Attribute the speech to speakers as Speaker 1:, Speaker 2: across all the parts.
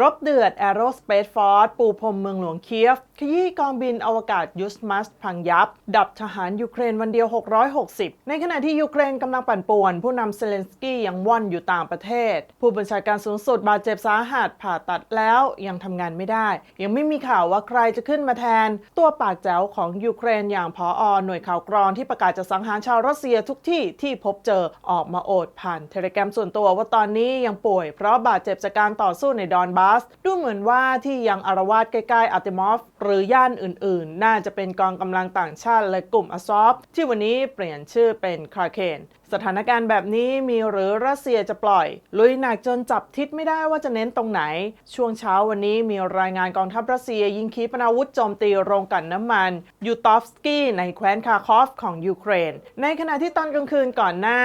Speaker 1: รบเดือด Aerospace Force ปูพรมเมืองหลวงเคียฟ ขยี้กองบินอวกาศยุสมัสพังยับ ดับทหารยูเครนวันเดียว 660 ในขณะที่ยูเครนกำลังปั่นป่วน ผู้นำเซเลนสกี้ยังว่อนอยู่ต่างประเทศ ผู้บัญชาการสูงสุดบาดเจ็บสาหัสผ่าตัดแล้วยังทำงานไม่ได้ ยังไม่มีข่าวว่าใครจะขึ้นมาแทน ตัวปากแจ๋วของยูเครนอย่างพออหน่วยข่าวกรองที่ประกาศจะสังหารชาวรัสเซียทุกที่ที่พบเจอออกมาโอดผ่านเทเลแกรมส่วนตัวว่าตอนนี้ยังป่วยเพราะบาดเจ็บจากการต่อสู้ในดอนบาส ดูเหมือนว่าที่ยังอารวาสใกล้ๆอาร์ติมอฟ หรือย่านอื่นๆ น่าจะเป็นกองกำลังต่างชาติและกลุ่มอซอฟ ที่วันนี้เปลี่ยนชื่อเป็นคาเคนสถานการณ์แบบนี้มีหรือรัสเซียจะปล่อย ลุยหนักจนจับทิศไม่ได้ว่าจะเน้นตรงไหน ช่วงเช้าวันนี้มีรายงานกองทัพรัสเซียยิงขีปนาวุธโจมตีโรงกลั่นน้ำมันยูตอฟสกี้ในแคว้นคาคอฟของยูเครน ในขณะที่ตอนกลางคืนก่อนหน้า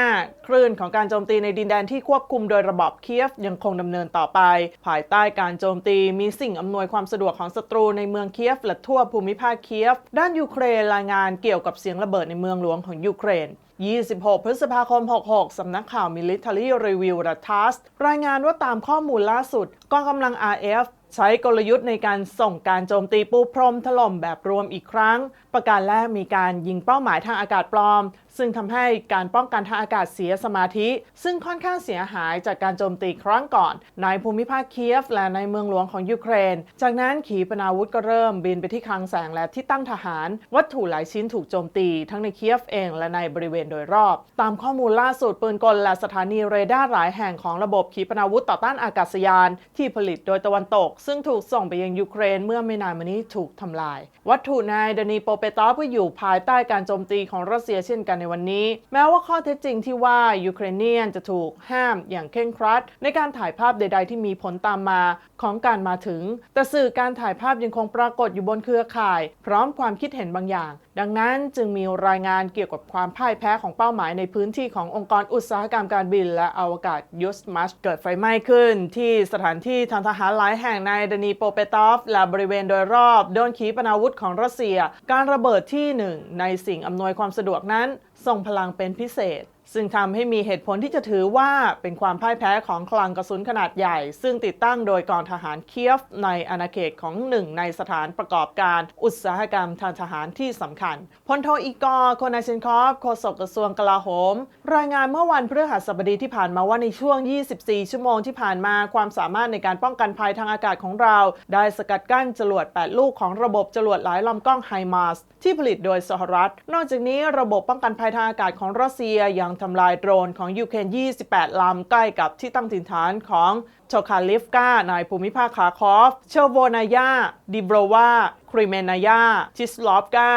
Speaker 1: คลื่นของการโจมตีในดินแดนที่ควบคุมโดยระบอบเคียฟยังคงดำเนินต่อไป ภายใต้การโจมตีมีสิ่งอำนวยความสะดวกของศัตรูในเมืองเคียฟและทั่วภูมิภาคเคียฟ ด้านยูเครนรายงานเกี่ยวกับเสียงระเบิดในเมืองหลวงของยูเครน 26 พฤษภาคม 66 สำนักข่าว Military Review รัฐทัสรายงานว่าตามข้อมูลล่าสุดกองกำลัง RF ใช้กลยุทธ์ในการส่งการโจมตีปูพรมถล่มแบบรวมอีกครั้ง ประการแรกมีการยิงเป้าหมายทางอากาศปลอม ซึ่งทำให้การป้องกันทางอากาศเสียสมาธิ ซึ่งค่อนข้างเสียหายจากการโจมตีครั้งก่อน ในภูมิภาคเคียฟและในเมืองหลวงของยูเครน จากนั้นขีปนาวุธก็เริ่มบินไปที่คลังแสงและที่ตั้งทหาร วัตถุหลายชิ้นถูกโจมตี ทั้งในเคียฟเองและในบริเวณโดยรอบ ตามข้อมูลล่าสุดปืนกลและสถานีเรดาร์หลายแห่งของระบบขีปนาวุธต่อต้านอากาศยาน ที่ผลิตโดยตะวันตกซึ่งถูกส่งไปยังยูเครนเมื่อไม่นานมานี้ถูกทำลาย วัตถุนายดานีโปเปตอฟก็อยู่ภายใต้การโจมตีของรัสเซียเช่นกันในวันนี้ แม้ว่าข้อเท็จจริงที่ว่ายูเครเนียนจะถูกห้ามอย่างเคร่งครัด ในการถ่ายภาพใด ๆ ที่มีผลตามมาของการมาถึง แต่สื่อการถ่ายภาพยังคงปรากฏอยู่บนเครือข่าย พร้อมความคิดเห็นบางอย่าง ดังนั้นจึงมีรายงานเกี่ยวกับความพ่ายแพ้ของเป้าหมายในพื้นที่ขององค์กรอุตสาหกรรมการบิน และอวกาศยุสมัสเกิดไฟไหม้ขึ้น ที่สถานที่ทางทหารหลายแห่งในดานีโปเปตอฟและบริเวณโดยรอบโดนขีปนาวุธของรัสเซีย การระเบิดที่หนึ่งในสิ่งอำนวยความสะดวกนั้นทรงพลังเป็นพิเศษ ซึ่งทำให้มีเหตุผลที่จะถือว่าเป็นความพ่ายแพ้ของคลังกระสุนขนาดใหญ่ ซึ่งติดตั้งโดยกองทหารเคียฟในอาณาเขตของหนึ่งในสถานประกอบการอุตสาหกรรมทางทหารที่สำคัญพลโทอีกอร์โคนาเชนคอฟโฆษกกระทรวงกลาโหม รายงานเมื่อวันพฤหัสบดีที่ผ่านมาว่าในช่วง 24 ชั่วโมงที่ผ่านมาความสามารถในการป้องกันภัยทางอากาศของเรา ได้สกัดกั้นจรวด 8 ลูกของระบบจรวดหลายลำกล้องไฮมาสที่ผลิตโดยสหรัฐ นอกจากนี้ระบบป้องกันภัยทางอากาศของรัสเซียยังทำลายโดรนของยูเครน 28 ลำใกล้กับที่ตั้งถิ่นฐานของโชคาลิฟกาในภูมิภาคคาคอฟ เชโวนายา ดิโบรวา คริเมนายา ชิสลอฟกา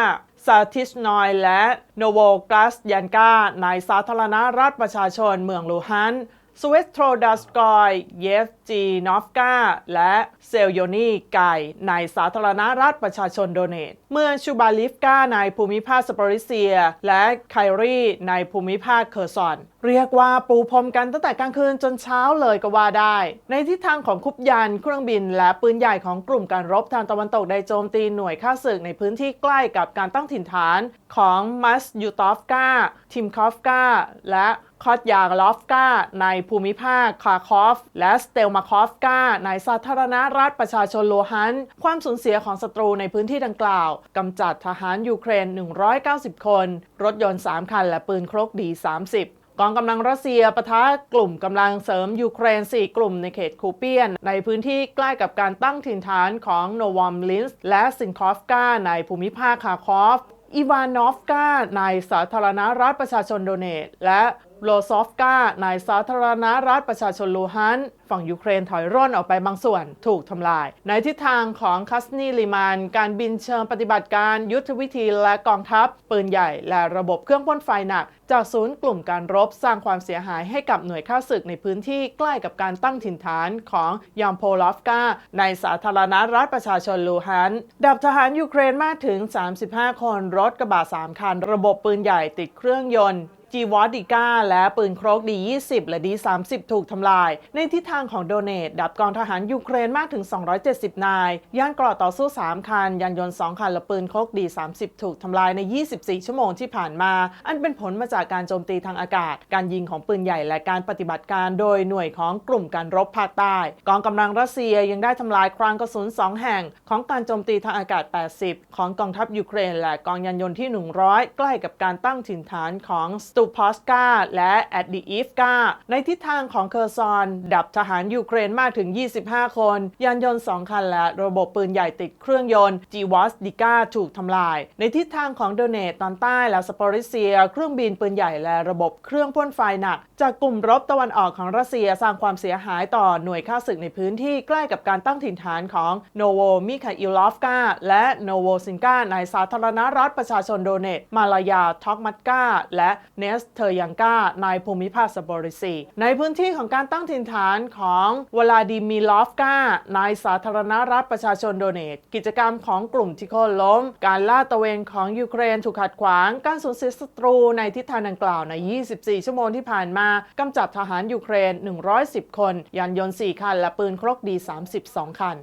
Speaker 1: ซาทิชนอยและโนโวกรัสยันกาในสาธารณรัฐประชาชนเมืองลูฮัน สเวสโทรดัสกอยเยฟจีนอฟกาและเซลโยนีไกในสาธารณรัฐประชาชนโดเนต เมืองชูบาลิฟกาในภูมิภาคสปอริเซีย และไครีในภูมิภาคเคอร์ซอน เรียกว่าปูพรมกันตั้งแต่กลางคืนจนเช้าเลยก็ว่าได้ ในทิศทางของคุบยันเครื่องบิน และปืนใหญ่ของกลุ่มการรบทางตะวันตกได้โจมตีหน่วยข้าศึกในพื้นที่ใกล้กับการตั้งถิ่นฐานของมัสยูตอฟกาทิมคอฟกาและคอตยาลอฟกาในภูมิภาคคาคอฟ และสเตลมาคอฟกาในสาธารณรัฐประชาชนโลฮัน ความสูญเสียของศัตรูในพื้นที่ดังกล่าวกำจัดทหารยูเครน 190 คน รถยนต์ 3 คัน และปืนครกดี 30กองกำลังรัสเซียปะทะกลุ่มกำลังเสริมยูเครน 4 กลุ่มในเขตคูเปียน ในพื้นที่ใกล้กับการตั้งถิ่นฐานของโนวอมลินส์และซินคอฟกาในภูมิภาคคาคอฟ อีวานอฟกาในสาธารณรัฐประชาชนโดเนต และ โลซอฟกาในสาธารณรัฐประชาชนลูฮัน ฝั่งยูเครนถอยร่นออกไปบางส่วนถูกทำลาย ในทิศทางของคัสนีลิมาน การบินเชิงปฏิบัติการยุทธวิธีและกองทัพ ปืนใหญ่และระบบเครื่องพ่นไฟหนัก จากศูนย์กลุ่มการรบสร้างความเสียหายให้กับหน่วยข้าศึกในพื้นที่ใกล้กับการตั้งถิ่นฐานของยามโพลอฟกาในสาธารณรัฐประชาชนลูฮันดับทหารยูเครนมากถึง 35 คนรถกระบะ3คัน ระบบปืนใหญ่ติดเครื่องยนต์ จีวอดิก้าและปืนโครกดี20 และดี30 ถูกทำลาย ในทิศทางของโดเนตดับกองทหารยูเครนมากถึง 270 นาย ยานเกราะต่อสู้ 3 คัน ยานยนต์ 2 คัน และปืนโครกดี30 ถูกทำลายใน 24 ชั่วโมงที่ผ่านมา อันเป็นผลมาจากการโจมตีทางอากาศ การยิงของปืนใหญ่และการปฏิบัติการโดยหน่วยของกลุ่มการรบภาคใต้ กองกำลังรัสเซียยังได้ทำลายคลังกระสุน 2 แห่ง ของการโจมตีทางอากาศ 80 ของกองทัพยูเครน และกองยานยนต์ที่ 100 ใกล้กับการตั้งถิ่นฐานของสตูพอสกาและแอดดีอีฟกาในทิศทางของเคอร์ซอน ดับทหารยูเครนมากถึง 25 คน ยานยนต์ 2 คันและระบบปืนใหญ่ติดเครื่องยนต์จีวอสดิกาถูกทำลาย ในทิศทางของโดเนตตอนใต้และสปอริเซีย เครื่องบินปืนใหญ่และระบบเครื่องพ่นไฟหนัก จากกลุ่มรบตะวันออกของรัสเซียสร้างความเสียหายต่อหน่วยข้าศึกในพื้นที่ใกล้กับการตั้งถิ่นฐานของโนโวมิคาอิลอฟกาและโนโวซินกาในสาธารณรัฐประชาชนโดเนตมาลายาทอกมัตกาและเนสเทอร์ยังกาในภูมิภาคสปอริซีในพื้นที่ของการตั้งถิ่นฐานของวลาดิมีลอฟกาในสาธารณรัฐประชาชนโดเนต กิจกรรมของกลุ่มที่โค่นล้ม การล่าตะเวนของยูเครนถูกขัดขวาง การสูญเสียศัตรูในทิศทางดังกล่าวใน 24 ชั่วโมงที่ผ่านมากำจัดทหารยูเครน 110 คน ยานยนต์ 4 คัน และปืนครกดี 32 คัน